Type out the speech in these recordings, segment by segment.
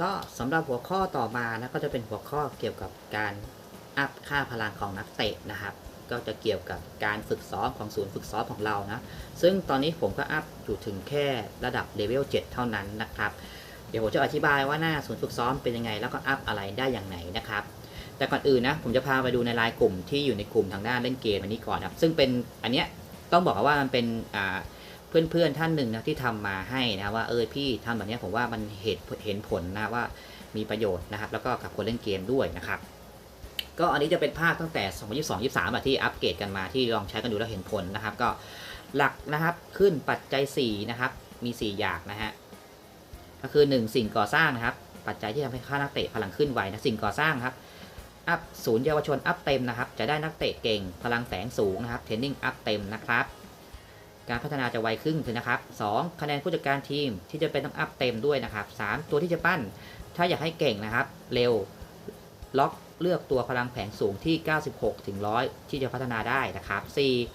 ก็สำหรับหัวข้อต่อมานะก็จะเป็นหัวข้อเกี่ยวกับการอัพค่าพลังของนักเตะนะครับ ก็จะเกี่ยวกับการฝึกซ้อมของศูนย์ฝึกซ้อมของเรานะ ซึ่งตอนนี้ผมก็อัพอยู่ถึงแค่ระดับเลเวล7เท่านั้นนะครับ เดี๋ยวผมจะอธิบายว่าหน้าศูนย์ฝึกซ้อมเป็นยังไง แล้วก็อัพอะไรได้อย่างไหนนะครับ แต่ก่อนอื่นนะผมจะพาไปดูในไลน์กลุ่มที่อยู่ในกลุ่มทางด้านเล่นเกมอันนี้ก่อนครับ ซึ่งเป็นอันเนี้ยต้องบอกว่ามันเป็นอ่า เพื่อนๆท่านหนึ่งนะที่ทำมาให้นะว่าเออพี่ทำแบบนี้ผมว่ามันเห็นเห็นผลนะว่ามีประโยชน์นะครับ แล้วก็กับคนเล่นเกมด้วยนะครับก็อันนี้จะเป็นภาคตั้งแต่ 2022 23อะที่อัปเกรดกันมาที่ลองใช้กันดูแล้วเห็นผลนะครับ ก็หลักนะครับขึ้นปัจจัย 4 นะครับ มี 4 อย่างนะฮะก็คือ 1 สิ่งก่อสร้างนะครับ ปัจจัยที่ทำให้ค่านักเตะพลังขึ้นไวนะสิ่งก่อสร้างครับอัพศูนย์เยาวชนอัพเต็มนะครับ จะได้นักเตะเก่ง พลังแฝงสูงนะครับเทรนนิ่งอัพเต็มนะครับ การพัฒนาจะไวขึ้นเลยนะครับ 2 คะแนนผู้จัดการทีมที่จะเป็นต้องอัพเต็มด้วยนะครับ 3 ตัวที่จะปั้น ถ้าอยากให้เก่งนะครับ เร็วล็อกเลือกตัวพลังแผงสูงที่ 96ถึง100 ที่จะพัฒนาได้นะครับ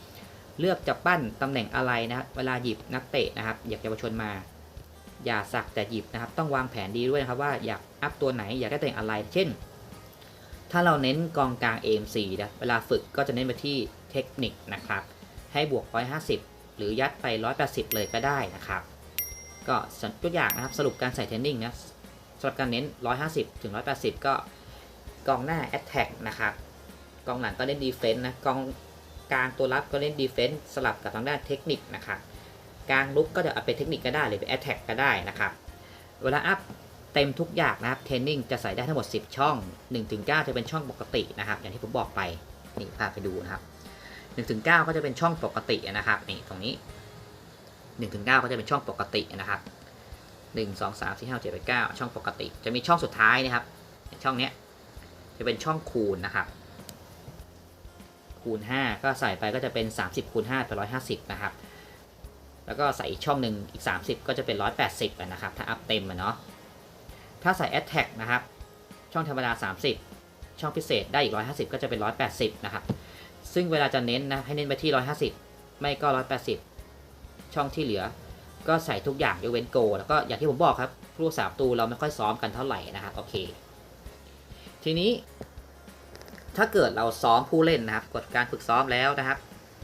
4 เลือกจะปั้นตำแหน่งอะไรนะครับเวลาหยิบนักเตะนะครับ อยากเยาวชนมา อย่าสักแต่หยิบนะครับ ต้องวางแผนดีด้วยนะครับว่าอยากอัพตัวไหนอยากได้ตำแหน่งอะไร เช่น ถ้าเราเน้นกองกลาง AM4 นะเวลาฝึกก็จะเน้นไปที่เทคนิคนะครับ ให้บวก150 หรือยัดไป 180 เลยก็ได้นะครับ ก็ตัวอย่างนะครับสรุปการใส่เทนนิ่งนะสำหรับการเน้น 150 ถึง 180 ก็กองหน้า Attack นะครับกองหลังก็เล่น Defense นะกองกลางตัวรับก็เล่น Defense สลับกับทางด้านเทคนิคนะครับกลางลุกก็จะเอาเป็นเทคนิคก็ได้หรือเป็น Attack ก็ได้นะครับ เวลาอัพเต็มทุกอย่างนะครับเทรนนิ่งจะใส่ได้ทั้งหมด 10 ช่อง 1-9 จะเป็นช่องปกตินะครับ อย่างที่ผมบอกไป นี่พาไปดูนะครับ 1-9ก็จะเป็นช่องปกตินะครับนี่ตรงนี้1-9ก็จะเป็นช่องปกตินะครับ1 2 3 4 5 7 8 9 ช่องปกติ จะมีช่องสุดท้ายนะครับช่องเนี้ยจะเป็นช่องคูณนะครับ คูณ 5 ก็ใส่ไปก็จะเป็น 30คูณ5เป็น150 นะครับ แล้วก็ใส่อีกช่องหนึ่งอีก 30 ก็จะเป็น 180นะครับ ถ้าอัพเต็มอะเนาะถ้าใส่ Attack นะครับ ช่องธรรมดา 30 ช่องพิเศษได้อีก 150 ก็จะเป็น 180 นะครับ ซึ่งเวลาจะเน้นนะให้เน้นไปที่ 150 ไม่ก็ 180 ช่องที่เหลือ ก็ใส่ทุกอย่างยกเว้นโก แล้วก็อย่างที่ผมบอกครับผู้สาประตูเราไม่ค่อยซ้อมกันเท่าไหร่นะครับโอเค ทีนี้ ถ้าเกิดเราซ้อมผู้เล่นนะครับกดการฝึกซ้อมแล้วนะครับ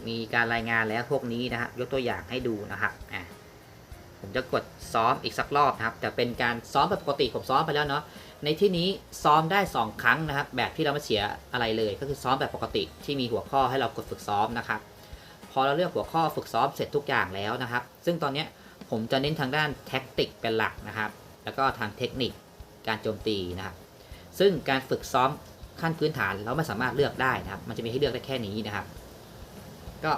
มีการรายงานแล้วพวกนี้นะครับยกตัวอย่างให้ดูนะครับอะผมจะกดซ้อมอีกสักรอบนะครับ แต่เป็นการซ้อมแบบปกติผมซ้อมไปแล้วเนาะ ในที่นี้ซ้อมได้ 2 ครั้งนะครับ แบบที่เราไม่เสียอะไรเลย ก็คือซ้อมแบบปกติที่มีหัวข้อให้เรากดฝึกซ้อมนะครับ พอเราเลือกหัวข้อฝึกซ้อมเสร็จทุกอย่างแล้วนะครับ ซึ่งตอนนี้ผมจะเน้นทางด้านแท็กติกเป็นหลักนะครับ แล้วก็ทางเทคนิคการโจมตีนะครับ ซึ่งการฝึกซ้อมขั้นพื้นฐานเราไม่สามารถเลือกได้นะครับ มันจะมีให้เลือกได้แค่นี้นะครับ ก็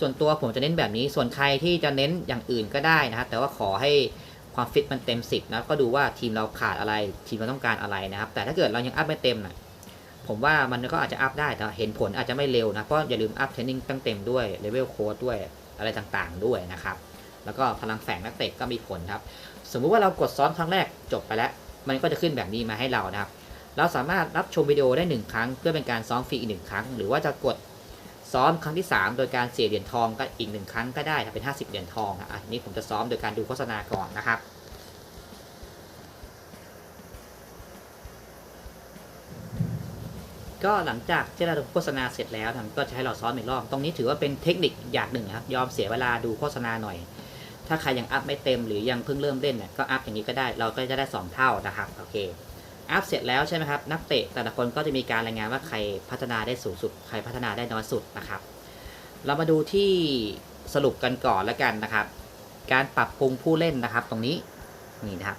ส่วนตัวผมจะเน้นแบบนี้ ส่วนใครที่จะเน้นอย่างอื่นก็ได้นะครับแต่ว่าขอให้ ความฟิตมันเต็ม 10 นะก็ดูว่าทีมเราขาดอะไร ทีมเราต้องการอะไรนะครับ แต่ถ้าเกิดเรายังอัพไม่เต็มนะผมว่ามันก็อาจจะอัพได้แต่เห็นผลอาจจะไม่เร็วนะเพราะอย่าลืมอัพเทรนนิ่งตั้งเต็มด้วยเลเวลโค้ดด้วยอะไรต่างๆด้วยนะครับ แล้วก็พลังแฝงนักเตะก็มีผลครับ สมมุติว่าเรากดซ้อมครั้งแรกจบไปแล้ว มันก็จะขึ้นแบบนี้มาให้เรานะครับ เราสามารถรับชมวิดีโอได้ 1 ครั้ง เพื่อเป็นการซ้อมฟรีอีกหนึ่งครั้ง หรือว่าจะกด ซ้อมครั้งที่ 3 โดยการเสียเหรียญทองก็อีกหนึ่งครั้งก็ได้ถ้าเป็น 50 เหรียญทองอะอันนี้ผมจะซ้อมโดยการดูโฆษณาก่อนนะครับก็หลังจากที่เราดูโฆษณาเสร็จแล้วมันก็จะให้เราซ้อมอีกรอบ ตรงนี้ถือว่าเป็นเทคนิคอย่างหนึ่งครับ ยอมเสียเวลาดูโฆษณาหน่อย ถ้าใครยังอัพไม่เต็มหรือยังเพิ่งเริ่มเล่นเนี่ยก็อัพอย่างนี้ก็ได้ เราก็จะได้ 2 เท่านะครับ โอเค อัพเสร็จแล้วใช่ไหมครับ นักเตะแต่ละคนก็จะมีการรายงานว่าใครพัฒนาได้สูงสุด ใครพัฒนาได้น้อยสุดนะครับ เรามาดูที่สรุปกันก่อนแล้วกันนะครับ การปรับปรุงผู้เล่นนะครับ ตรงนี้นี่นะครับ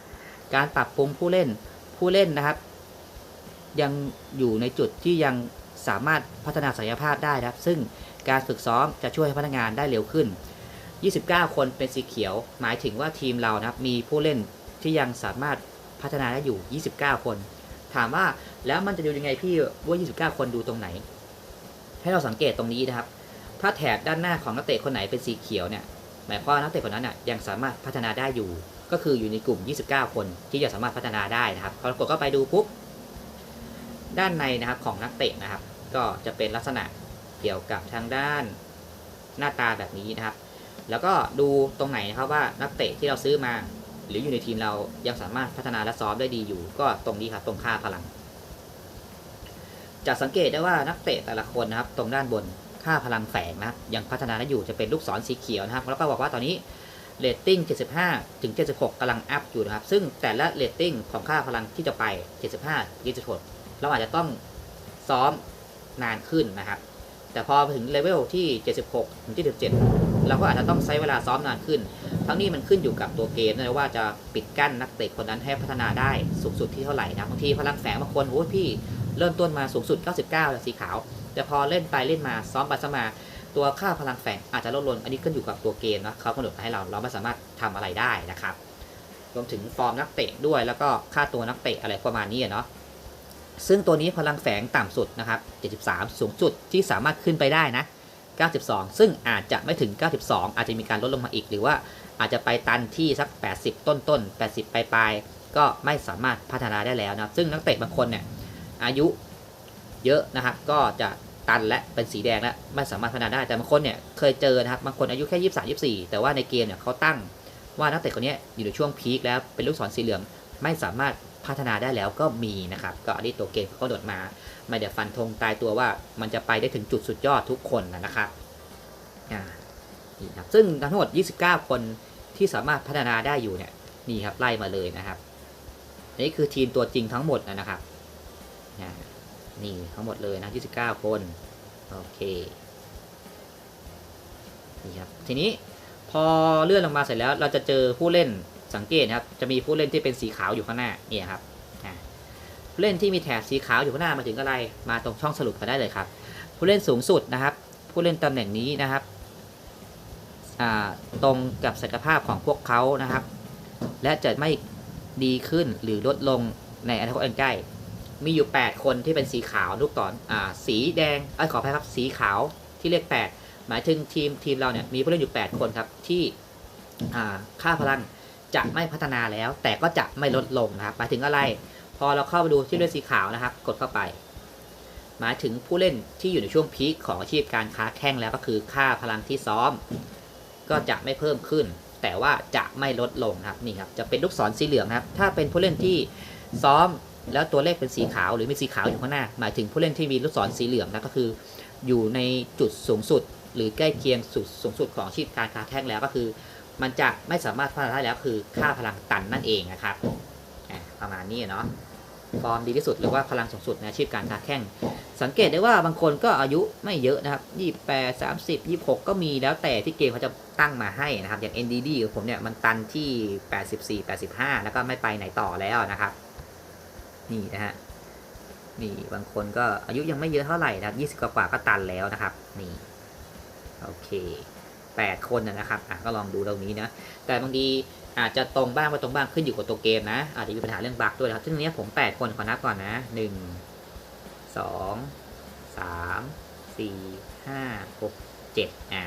การปรับปรุงผู้เล่นผู้เล่นนะครับ ยังอยู่ในจุดที่ยังสามารถพัฒนาศักยภาพได้นะครับ ซึ่งการฝึกซ้อมจะช่วยให้พนักงานได้เร็วขึ้น 29 คนเป็นสีเขียว หมายถึงว่าทีมเรานะครับ มีผู้เล่นที่ยังสามารถ พัฒนาได้อยู่ 29 คน ถามว่าแล้วมันจะดูยังไงพี่ว่า 29 คนดูตรงไหน ให้เราสังเกตตรงนี้นะครับ ถ้าแถบด้านหน้าของนักเตะคนไหนเป็นสีเขียวเนี่ยหมายความว่านักเตะคนนั้นน่ะยังสามารถพัฒนาได้อยู่ ก็คืออยู่ในกลุ่ม 29 คนที่จะสามารถพัฒนาได้นะครับพอกดเข้าไปดูปุ๊บด้านในนะครับของนักเตะนะครับ ก็จะเป็นลักษณะเกี่ยวกับทางด้านหน้าตาแบบนี้นะครับ แล้วก็ดูตรงไหนนะครับว่านักเตะที่เราซื้อมา หรืออยู่ในทีมเรายังสามารถพัฒนาและซ้อมได้ดีอยู่ ก็ตรงนี้ครับตรงค่าพลัง จะสังเกตได้ว่านักเตะแต่ละคนนะครับ ตรงด้านบนค่าพลังแฝงนะครับยังพัฒนาได้อยู่จะเป็นลูกศรสีเขียวนะครับ แล้วก็บอกว่าตอนนี้เรตติ้ง 75 ถึง 76กำลังอัพอยู่นะครับ ซึ่งแต่ละเรตติ้งของค่าพลังที่จะไป 75 76 เราอาจจะต้องซ้อมนานขึ้นนะครับ แต่พอถึงเลเวลที่ 76 ถึง 77 เราก็อาจจะต้องใช้เวลาซ้อมนานขึ้น ทั้งนี้มันขึ้นอยู่กับตัวเกมนะว่าจะปิดกั้นนักเตะคนนั้นให้พัฒนาได้สูงสุดที่เท่าไหร่นะบางทีพลังแฝงบางคนโอ้พี่เริ่มต้นมาสูงสุด 99แล้วสีขาว แต่พอเล่นไปเล่นมาซ้อมไปซ้อมมาตัวค่าพลังแฝงอาจจะลดลง อันนี้ขึ้นอยู่กับตัวเกมนะเขากำหนดมาให้เรา เราไม่สามารถทำอะไรได้นะครับ รวมถึงฟอร์มนักเตะด้วยแล้วก็ค่าตัวนักเตะอะไรประมาณนี้เนาะ ซึ่งตัวนี้พลังแฝงต่ำสุดนะครับ 73 สูงสุดที่สามารถขึ้นไปได้นะ 92 ซึ่งอาจจะไม่ถึง 92 อาจจะมีการลดลงมาอีก หรือว่าอาจจะไปตันที่สัก 80 ต้นต้นๆ80 ปลายปลายๆก็ไม่สามารถพัฒนาได้แล้วนะครับ ซึ่งนักเตะบางคนเนี่ยอายุเยอะนะครับ ก็จะตันและเป็นสีแดงและไม่สามารถพัฒนาได้ แต่บางคนเนี่ยเคยเจอนะครับ บางคนอายุแค่ 23 24 แต่ว่าในเกมเนี่ยเขาตั้งว่านักเตะคนนี้อยู่ในช่วงพีคแล้วเป็นลูกศรสีเหลืองไม่สามารถ พัฒนาได้แล้วก็มีนะครับ ก็อันนี้ตัวเกมเขาโดดมา ไม่ได้ฟันธงตายตัวว่ามันจะไปได้ถึงจุดสุดยอดทุกคนนะครับอ่านี่ครับซึ่งทั้งหมด 29 คนที่สามารถพัฒนาได้อยู่เนี่ยนี่ครับไล่มาเลยนะครับนี่คือทีมตัวจริงทั้งหมดนะครับนี่ทั้งหมดเลยนะ29 คนโอเคนี่ครับทีนี้พอเลื่อนลงมาเสร็จแล้วเราจะเจอผู้เล่น สังเกตนะครับจะมีผู้เล่นที่เป็นสีขาวอยู่ข้างหน้าเนี่ยครับผู้เล่นที่มีแถบสีขาวอยู่ข้างหน้ามาถึงอะไรมาตรงช่องสรุปกันได้เลยครับ ผู้เล่นสูงสุดนะครับ ผู้เล่นตำแหน่งนี้นะครับตรงกับศักยภาพของพวกเขานะครับ และจะไม่ดีขึ้นหรือลดลงในอนาคตอันใกล้ มีอยู่ 8 คนที่เป็นสีขาวลูกศรอ่าสีแดงเอ้ขออภัยครับสีขาวที่เลข8หมายถึงทีมทีมเราเนี่ยมีผู้เล่นอยู่ 8 คนครับที่ค่าพลัง จะไม่พัฒนาแล้ว แต่ก็จะไม่ลดลงนะครับหมายถึงอะไร พอเราเข้าไปดูที่เล่นสีขาวนะครับ กดเข้าไปหมายถึงผู้เล่นที่อยู่ในช่วงพีคของอาชีพการค้าแข่งแล้วก็คือค่าพลังที่ซ้อม ก็จะไม่เพิ่มขึ้น แต่ว่าจะไม่ลดลงนะครับนี่ครับจะเป็นลูกศรสีเหลืองครับ ถ้าเป็นผู้เล่นที่ซ้อมแล้วตัวเลขเป็นสีขาวหรือมีสีขาวอยู่ข้างหน้า หมายถึงผู้เล่นที่มีลูกศรสีเหลืองนะก็คือ อยู่ในจุดสูงสุด หรือใกล้เคียงสุดสูงสุดของอาชีพการค้าแข่งแล้วก็คือ มันจะไม่สามารถพัฒนาได้แล้วคือค่าพลังตันนั่นเองนะครับประมาณนี้เนาะฟอร์มดีที่สุดหรือว่าพลังสูงสุดในอาชีพการค้าแข่ง สังเกตได้ว่าบางคนก็อายุไม่เยอะนะครับยี่แปดสามสิบยี่หกก็มีแล้วแต่ที่เกมเขาจะตั้งมาให้นะครับ อย่าง NDD ของผมเนี่ยมันตันที่84 85แล้วก็ไม่ไปไหนต่อแล้วนะครับ นี่นะฮะนี่บางคนก็อายุยังไม่เยอะเท่าไหร่นะยี่สิบกว่าก็ตันแล้วนะครับ นี่ โอเค แปดคนนะครับอะก็ลองดูตรงนี้นะ แต่บางทีอาจจะตรงบ้างไม่ตรงบ้างขึ้นอยู่กับตัวเกมนะ อาจจะมีปัญหาเรื่องบั๊กด้วยครับซึ่งเนี้ยผมแปดคนขอนับก่อนนะหนึ่งสองสามสี่ห้าหกเจ็ดอ่า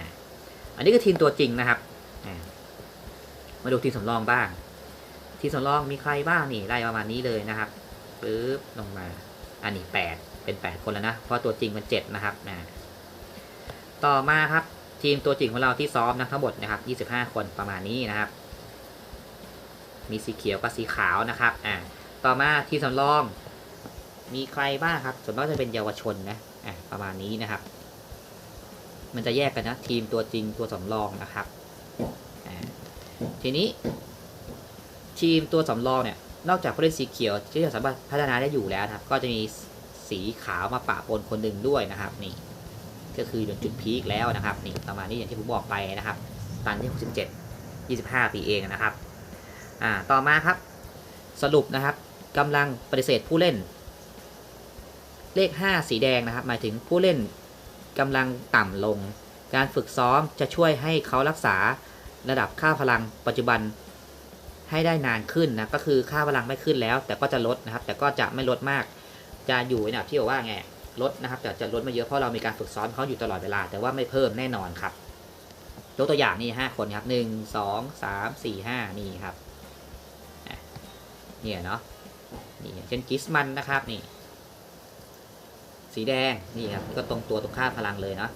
อันนี้ก็ทีมตัวจริงนะครับอ่ามาดูทีมสำรองบ้าง ทีมสำรองมีใครบ้างนี่ไล่ประมาณนี้เลยนะครับปึ๊บลงมาอันนี้แปดเป็นแปดคนแล้วนะ เพราะตัวจริงมันเจ็ดนะครับอ่าต่อมาครับ ทีมตัวจริงของเราที่ซ้อมนะทั้งหมดนะครับยี่สิบห้าคนประมาณนี้นะครับ มีสีเขียวกับสีขาวนะครับอ่าต่อมาทีมสำรอง มีใครบ้างครับ ส่วนมากจะเป็นเยาวชนนะอะประมาณนี้นะครับ มันจะแยกกันนะทีมตัวจริงตัวสำรองนะครับอ่าทีนี้ ทีมตัวสำรองเนี่ยนอกจากผู้เล่นสีเขียวที่จะสามารถพัฒนาได้อยู่แล้วนะครับ ก็จะมีสีขาวมาปะปนคนหนึ่งด้วยนะครับนี่ ก็คือจุดพีคแล้วนะครับนี่ประมาณนี้อย่างที่ผมบอกไปนะครับ ตันที่ 67 25 ปีเองนะครับอ่าต่อมาครับ สรุปนะครับกำลังปฏิเสธผู้เล่น เลข 5 สีแดงนะครับหมายถึงผู้เล่นกำลังต่ำลง การฝึกซ้อมจะช่วยให้เขารักษาระดับค่าพลังปัจจุบันให้ได้นานขึ้นนะก็คือค่าพลังไม่ขึ้นแล้ว แต่ก็จะลดนะครับ แต่ก็จะไม่ลดมากจะอยู่ในระดับที่บอกว่าไง ลดนะครับ แต่จะลดไม่เยอะเพราะเรามีการฝึกซ้อมเขาอยู่ตลอดเวลา แต่ว่าไม่เพิ่มแน่นอนครับยกตัวอย่างนี่ห้าคนครับหนึ่งสองสามสี่ห้านี่ครับเนี่ยเนาะนี่เช่นกิสมันนะครับนี่ สีแดงนี่ครับก็ตรงตัวตรงค่าพลังเลยเนาะ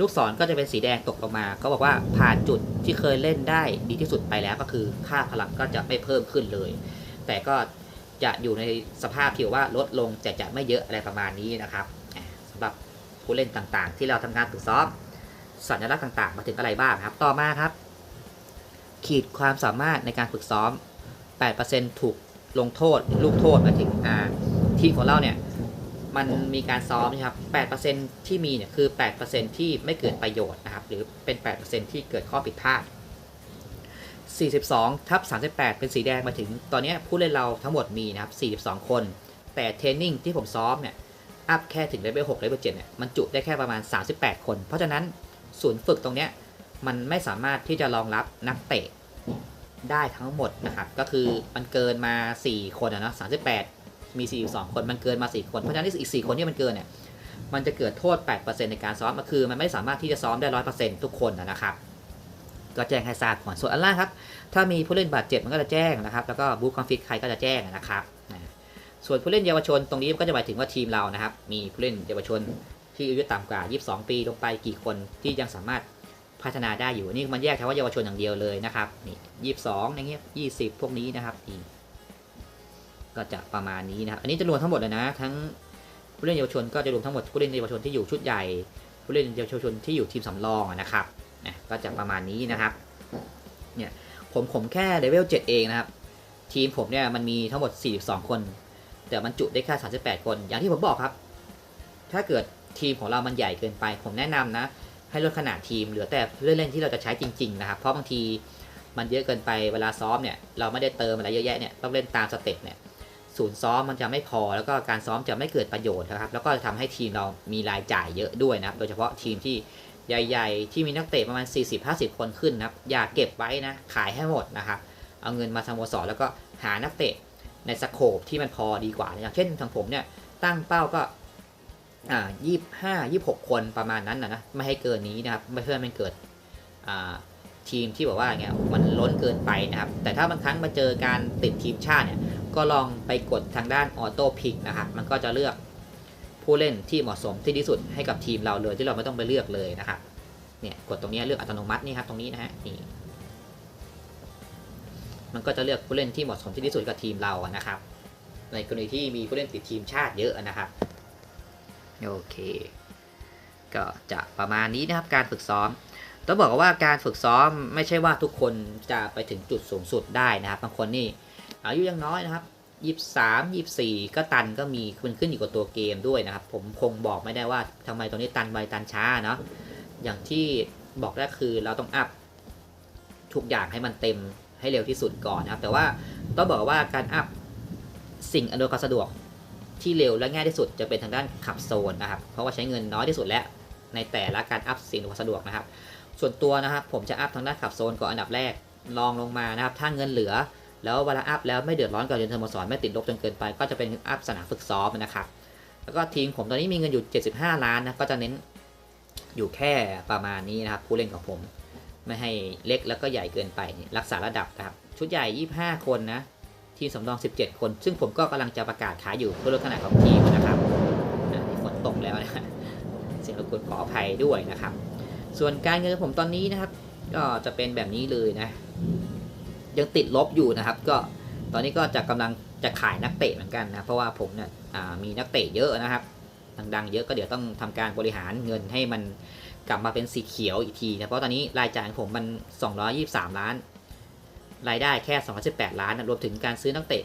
ลูกศรก็จะเป็นสีแดงตกลงมา ก็บอกว่าผ่านจุดที่เคยเล่นได้ดีที่สุดไปแล้วก็คือค่าพลังก็จะไม่เพิ่มขึ้นเลย แต่ก็จะอยู่ในสภาพที่ว่าลดลงแต่จะไม่เยอะอะไรประมาณนี้นะครับ รับผู้เล่นต่างๆ ที่เราทำงานฝึกซ้อม สัญลักษณ์ต่างๆ มาถึงอะไรบ้างครับ ต่อมาครับ ขีดความสามารถในการฝึกซ้อม 8%ถูกลงโทษลูกโทษมาถึงอ่าทีมของเราเนี่ยมันมีการซ้อมนะครับ 8%ที่มีเนี่ยคือ 8%ที่ไม่เกิดประโยชน์นะครับ หรือเป็น 8%ที่เกิดข้อผิดพลาด 42 ทับ 38 เป็นสีแดงมาถึง ตอนนี้ผู้เล่นเราทั้งหมดมีนะครับ 42 คน แต่เทรนนิ่งที่ผมซ้อมเนี่ย อัพแค่ถึงเลเวล6เลเวล7เนี่ยมันจุได้แค่ประมาณ 38 คน เพราะฉะนั้นศูนย์ฝึกตรงเนี้ยมันไม่สามารถที่จะรองรับนักเตะได้ทั้งหมดนะครับก็คือมันเกินมา 4 คนอะเนาะ38มี 42 คนมันเกินมา 4 คน เพราะฉะนั้นอีก 4 คนที่มันเกินเนี่ยมันจะเกิดโทษ 8%ในการซ้อมก็คือ มันไม่สามารถที่จะซ้อมได้ 100%ทุกคนนะครับ ก็แจ้งให้ทราบก่อนส่วนอันล่างครับ ถ้ามีผู้เล่นบาดเจ็บมันก็จะแจ้งนะครับ แล้วก็บูคอนฟิกใครก็จะแจ้งนะครับ ส่วนผู้เล่นเยาวชนตรงนี้ก็จะหมายถึงว่าทีมเรานะครับ มีผู้เล่นเยาวชนที่อายุต่ำกว่า 22 ปีลงไปกี่คนที่ยังสามารถพัฒนาได้อยู่นี่มันแยกแค่ว่าเยาวชนอย่างเดียวเลยนะครับนี่22อย่างเงี้ย20พวกนี้นะครับนี่ก็จะประมาณนี้นะครับ อันนี้จะรวมทั้งหมดเลยนะ ทั้งผู้เล่นเยาวชนก็จะรวมทั้งหมดผู้เล่นเยาวชนที่อยู่ชุดใหญ่ ผู้เล่นเยาวชนที่อยู่ทีมสำรองนะครับนะก็จะประมาณนี้นะครับ เนี่ยผมผมแค่เลเวล7เองนะครับ ทีมผมเนี่ยมันมีทั้งหมด 42 คน แต่มันจุได้แค่ 38 คน อย่างที่ผมบอกครับ ถ้าเกิดทีมของเรามันใหญ่เกินไป ผมแนะนำนะ ให้ลดขนาดทีมเหลือแต่เล่นเล่นที่เราจะใช้จริง ๆ นะครับ เพราะบางทีมันเยอะเกินไปเวลาซ้อมเนี่ยเราไม่ได้เติมอะไรเยอะแยะเนี่ยต้องเล่นตามสเต็ปเนี่ยศูนย์ซ้อมมันจะไม่พอแล้วก็การซ้อมจะไม่เกิดประโยชน์นะครับ แล้วก็จะทำให้ทีมเรามีรายจ่ายเยอะด้วยนะครับ โดยเฉพาะทีมที่ใหญ่ ๆ ที่มีนักเตะประมาณ 40-50 คนขึ้นนะครับ อย่าเก็บไว้นะขายให้หมดนะครับเอาเงินมาสโมสรแล้วก็หานักเตะ ในสโคปที่มันพอดีกว่าอย่างเช่นทางผมเนี่ยตั้งเป้าก็อ่ายี่ห้ายี่หกคนประมาณนั้นนะนะไม่ให้เกินนี้นะครับไม่เพื่อมันเกิดอ่าทีมที่บอกว่าอย่างเงี้ยมันล้นเกินไปนะครับ แต่ถ้าบางครั้งมาเจอการติดทีมชาติเนี่ยก็ลองไปกดทางด้านออโต้พิกนะครับมันก็จะเลือกผู้เล่นที่เหมาะสมที่ดีสุดให้กับทีมเราเลยที่เราไม่ต้องไปเลือกเลยนะครับเนี่ยกดตรงนี้เลือกอัตโนมัตินี่ครับตรงนี้นะฮะนี่ มันก็จะเลือกผู้เล่นที่เหมาะสมที่ดีสุดกับทีมเรานะครับ ในกรณีที่มีผู้เล่นติดทีมชาติเยอะนะครับโอเค ก็จะประมาณนี้นะครับการฝึกซ้อมต้องบอกว่าการฝึกซ้อมไม่ใช่ว่าทุกคนจะไปถึงจุดสูงสุดได้นะครับบางคนนี่อายุยังน้อยนะครับยี่สามยี่สี่ก็ตันก็มีมันขึ้นอยู่กับตัวเกมด้วยนะครับ ผมคงบอกไม่ได้ว่าทำไมตรงนี้ตันไวตันช้าเนาะอย่างที่บอกได้คือเราต้องอัพทุกอย่างให้มันเต็ม ให้เร็วที่สุดก่อนนะครับแต่ว่าต้องบอกว่าการอัพสิ่งอำนวยความสะดวกที่เร็วและง่ายที่สุดจะเป็นทางด้านขับโซนนะครับ เพราะว่าใช้เงินน้อยที่สุดและในแต่ละการอัพสิ่งอำนวยความสะดวกนะครับ ส่วนตัวนะครับผมจะอัพทางด้านขับโซนก่อนอันดับแรกลองลงมานะครับ ถ้าเงินเหลือ แล้วเวลาอัพแล้วไม่เดือดร้อนกับเรียนสโมสรไม่ติดลบจนเกินไป ก็จะเป็นอัพสนามฝึกซ้อมนะครับ แล้วก็ทีมผมตอนนี้มีเงินอยู่ 75 ล้านนะก็จะเน้นอยู่แค่ประมาณนี้นะครับผู้เล่นของผม ไม่ให้เล็กแล้วก็ใหญ่เกินไปรักษาระดับครับ ชุดใหญ่ 25 คนนะ ทีมสำรอง 17 คน ซึ่งผมก็กำลังจะประกาศขายอยู่เพื่อลดขนาดของทีมนะครับฝนตกแล้วนะเสียงรบกวนขออภัยด้วยนะครับ ส่วนการเงินผมตอนนี้นะครับ ก็จะเป็นแบบนี้เลยนะ ยังติดลบอยู่นะครับ ก็ตอนนี้ก็จะกำลังจะขายนักเตะเหมือนกันนะเพราะว่าผมเนี่ยมีนักเตะเยอะนะครับดังๆเยอะก็เดี๋ยวต้องทำการบริหารเงินให้มัน กลับมาเป็นสีเขียวอีกทีนะเพราะตอนนี้รายจ่ายของผมมัน 223 ล้าน รายได้แค่ 218 ล้านนะรวมถึงการซื้อนักเตะ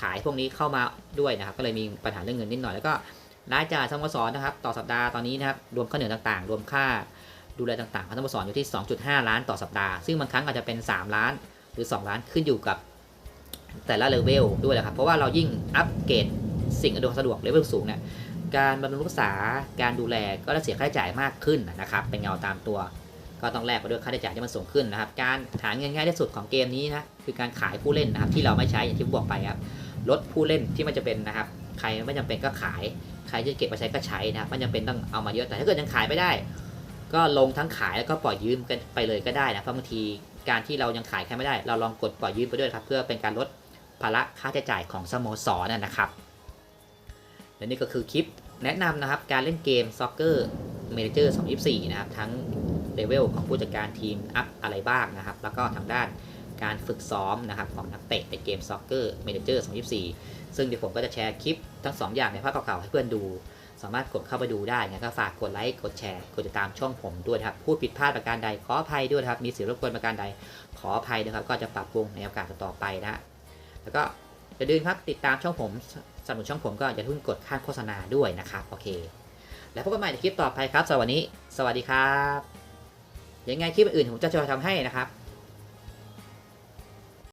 ขายพวกนี้เข้ามาด้วยนะครับ ก็เลยมีปัญหาเรื่องเงินนิดหน่อยแล้วก็รายจ่ายสโมสรนะครับ ต่อสัปดาห์ตอนนี้นะครับรวมข้าเหนียต่างๆ รวมค่าดูแลต่างๆของสโมสรอยู่ที่ 2.5 ล้านต่อสัปดาห์ ซึ่งบางครั้งอาจจะเป็น 3 ล้านหรือ 2 ล้านขึ้นอยู่กับแต่ละเลเวลด้วยนะครับเพราะว่าเรายิ่งอัปเกรดสิ่งอำนวยความสะดวกเลเวลสูงเนี่ย การบำรุงรักษาการดูแลก็จะเสียค่าใช้จ่ายมากขึ้นนะครับ เป็นเงาตามตัว ก็ต้องแลกไปด้วยค่าใช้จ่ายที่มันสูงขึ้นนะครับ การหาเงินง่ายที่สุดของเกมนี้นะคือการขายผู้เล่นนะครับ ที่เราไม่ใช้อย่างที่ผมบอกไปครับลดผู้เล่นที่มันจะเป็นนะครับ ใครไม่จำเป็นก็ขาย ใครจะเก็บมาใช้ก็ใช้นะครับไม่จำเป็นต้องเอามาเยอะแต่ถ้าเกิดยังขายไม่ได้ ก็ลงทั้งขายแล้วก็ปล่อยยืมกันไปเลยก็ได้นะเพราะบางทีการที่เรายังขายแค่ไม่ได้ เราลองกดปล่อยยืมไปด้วยครับ เพื่อเป็นการลดภาระค่าใช้จ่ายของสโมสรนะครับ และนี่ก็คือคลิปแนะนำนะครับการเล่นเกมซ็อกเกอร์เมเจอร์2024 นะครับ ทั้งเลเวลของผู้จัดการทีมอัพอะไรบ้างนะครับ แล้วก็ทางด้านการฝึกซ้อมนะครับของนักเตะในเกมซ็อกเกอร์เมเจอร์2024 ซึ่งเดี๋ยวผมก็จะแชร์คลิปทั้ง 2 อย่างในภาพเก่าๆให้เพื่อนดู สามารถกดเข้าไปดูได้งั้นก็ฝากกดไลค์ กดแชร์ กดติดตามช่องผมด้วยครับ พูดผิดพลาดประการใดขออภัยด้วยครับ มีเสียงรบกวนประการใดขออภัยนะครับ ก็จะปรับปรุงในโอกาสต่อไปนะ แล้วก็อย่าลืมครับติดตามช่องผม สนับสนุนช่องผมก็อย่าเพิ่งกดข้ามโฆษณาด้วยนะครับโอเค แล้วพบกันใหม่ในคลิปต่อไปครับสวัสดีสวัสดีครับยังไงคลิปอื่นผมจะจะทำให้นะครับ